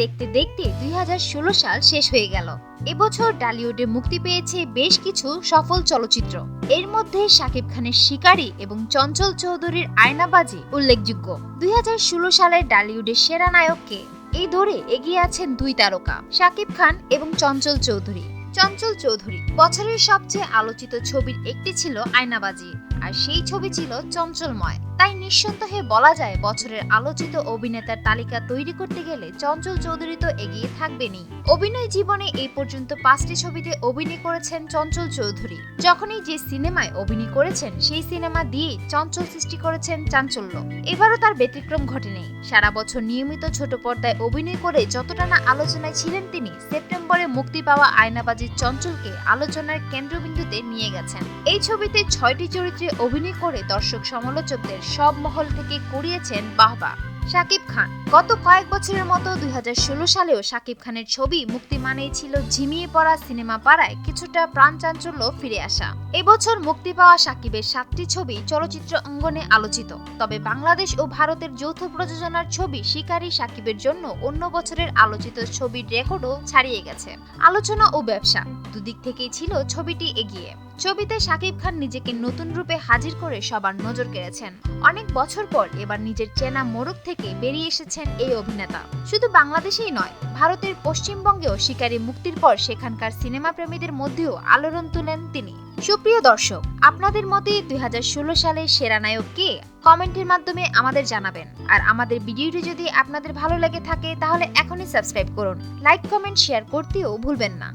দেখতে দেখতে দুই সাল শেষ হয়ে গেল। এবছর ডালিউডে মুক্তি পেয়েছে বেশ কিছু সফল চলচ্চিত্র। এর মধ্যে শাকিব খানের শিকারী এবং চঞ্চল চৌধুরীর আয়নাবাজি উল্লেখযোগ্য। দুই হাজার ষোলো সালের ডালিউডের সেরা নায়ককে এই দৌড়ে এগিয়ে আছেন দুই তারকা, শাকিব খান এবং চঞ্চল চৌধুরী। চঞ্চল চৌধুরী বছরের সবচেয়ে আলোচিত ছবির একটি ছিল আয়নাবাজি, আর সেই ছবি ছিল চঞ্চলময়। তাই নিঃসন্দেহে বলা যায় বছরের আলোচিত অভিনেতার তালিকা তৈরি করতে গেলে চঞ্চল চৌধুরী তো এগিয়ে থাকবেনই। অভিনয় জীবনে এই পর্যন্ত পাঁচটি ছবিতে অভিনয় করেছেন চঞ্চল চৌধুরী। যখনই যে সিনেমায় অভিনয় করেছেন, সেই সিনেমা দিয়েই চঞ্চল সৃষ্টি করেছেন চাঞ্চল্য। এবারও তার ব্যতিক্রম ঘটেনি। সারা বছর নিয়মিত ছোট পর্দায় অভিনয় করে যতটা না আলোচনায় ছিলেন তিনি, সেপ্টেম্বরে মুক্তি পাওয়া আয়নাবাজির চঞ্চলকে আলোচনার কেন্দ্রবিন্দুতে নিয়ে গেছেন। এই ছবিতে ছয়টি চরিত্রে অভিনয় করে দর্শক সমালোচকদের সব মহল থেকে কুড়িয়েছেন বাহবা। শাকিব খান। গত কয়েক বছরের মতো দুই হাজার ষোলো সালেও শাকিব খানের ছবি মুক্তি মানেই ছিল ঝিমিয়ে পড়া সিনেমা পাড়ায় কিছুটা প্রাণ চাঞ্চল্য ফিরে আসা। এবছর মুক্তি পাওয়া শাকিবের সাতটি ছবি চলচ্চিত্র অঙ্গনে আলোচিত। তবে বাংলাদেশ ও ভারতের যৌথ প্রযোজনার ছবি শিকারী শাকিবের জন্য অন্য বছরের আলোচিত ছবির রেকর্ডও ছাড়িয়ে গেছে। আলোচনা ও ব্যবসা দুদিক থেকেই ছিল ছবিটি এগিয়ে। ছবিতে শাকিব খান নিজেকে নতুন রূপে হাজির করে সবার নজর কেড়েছেন। অনেক বছর পর এবার নিজের চেনা মোড়ক থেকে বেরিয়ে এসেছেন এই অভিনেতা। শুধু বাংলাদেশেই নয়, ভারতের পশ্চিমবঙ্গেও শিকারী মুক্তির পর সেখানকার সিনেমা প্রেমীদের মধ্যেও আলোড়ন তুলেন তিনি। সুপ্রিয় দর্শক, আপনাদের মতে দুই হাজার ষোলো সালে সেরা নায়ক কে? কমেন্টের মাধ্যমে আমাদের জানাবেন। আর আমাদের ভিডিওটি যদি আপনাদের ভালো লেগে থাকে, তাহলে এখনই সাবস্ক্রাইব করুন। লাইক, কমেন্ট, শেয়ার করতেও ভুলবেন না।